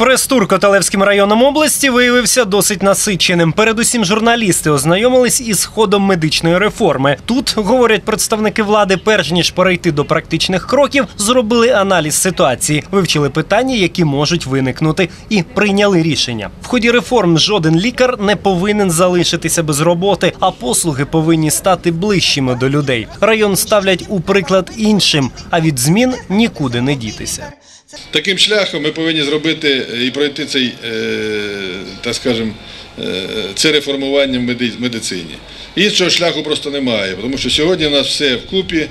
Прес-тур Котелевським районом області виявився досить насиченим. Передусім, журналісти ознайомились із ходом медичної реформи. Тут говорять представники влади, перш ніж перейти до практичних кроків, зробили аналіз ситуації, вивчили питання, які можуть виникнути, і прийняли рішення. В ході реформ жоден лікар не повинен залишитися без роботи, а послуги повинні стати ближчими до людей. Район ставлять у приклад іншим, а від змін нікуди не дітися. Таким шляхом ми повинні зробити е, і пройти цей, е, так скажем, е, це реформування в меди- медицині. Іншого шляху просто немає, тому що сьогодні у нас все вкупі,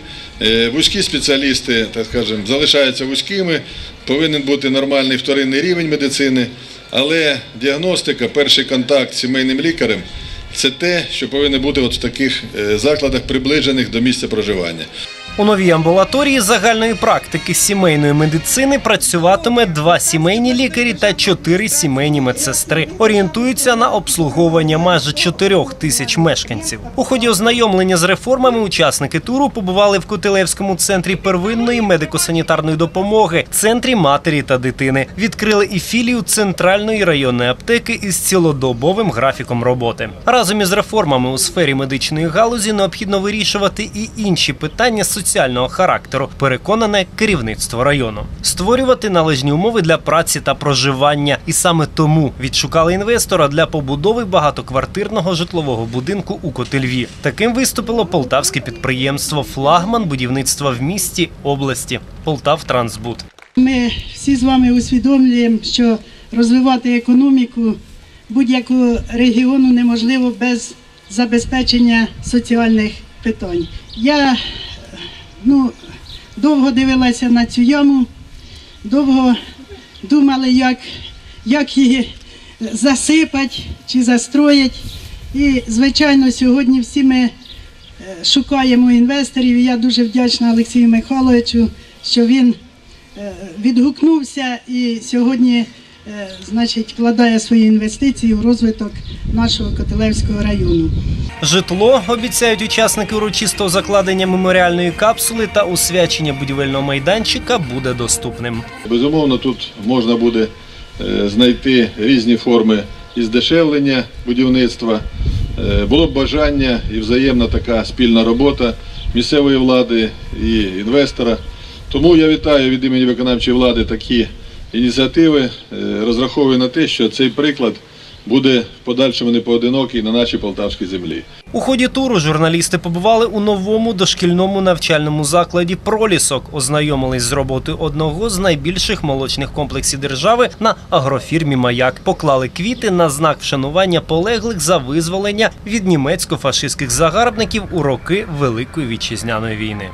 вузькі спеціалісти, так скажем, залишаються вузькими, повинен бути нормальний вторинний рівень медицини, але діагностика, перший контакт з сімейним лікарем це те, що повинно бути от в таких закладах, приближених до місця проживання. У новій амбулаторії загальної практики сімейної медицини працюватиме два сімейні лікарі та чотири сімейні медсестри. Орієнтуються на обслуговування майже чотирьох тисяч мешканців. У ході ознайомлення з реформами учасники туру побували в Котелевському центрі первинної медико-санітарної допомоги, центрі матері та дитини. Відкрили і філію центральної районної аптеки із цілодобовим графіком роботи. Разом із реформами у сфері медичної галузі необхідно вирішувати і інші питання соціального характеру. Переконане керівництво району. Створювати належні умови для праці та проживання, і саме тому відшукали інвестора для побудови багатоквартирного житлового будинку у Котельві. Таким виступило полтавське підприємство Флагман будівництва в місті області Полтав Трансбуд. Ми всі з вами усвідомлюємо, що розвивати економіку будь-якого регіону неможливо без забезпечення соціальних питань. Я ну, довго дивилася на цю яму, довго думала, як, як її засипати чи застроїти. І, звичайно, сьогодні всі ми е, шукаємо інвесторів. І я дуже вдячна Олексію Михайловичу, що він е, відгукнувся і сьогодні значить, вкладає свої інвестиції в розвиток нашого Котелевського району. Житло обіцяють учасники урочистого закладення меморіальної капсули та освячення будівельного майданчика буде доступним. Безумовно, тут можна буде е, знайти різні форми і здешевлення будівництва. Е, Було б бажання і взаємна така спільна робота місцевої влади і інвестора. Тому я вітаю від імені виконавчої влади такі ініціативи. Е, Розраховую на те, що цей приклад буде в подальшому не поодинокий на нашій полтавській землі. У ході туру журналісти побували у новому дошкільному навчальному закладі Пролісок, ознайомились з роботою одного з найбільших молочних комплексів держави на агрофірмі Маяк. Поклали квіти на знак вшанування полеглих за визволення від німецько-фашистських загарбників у роки Великої вітчизняної війни.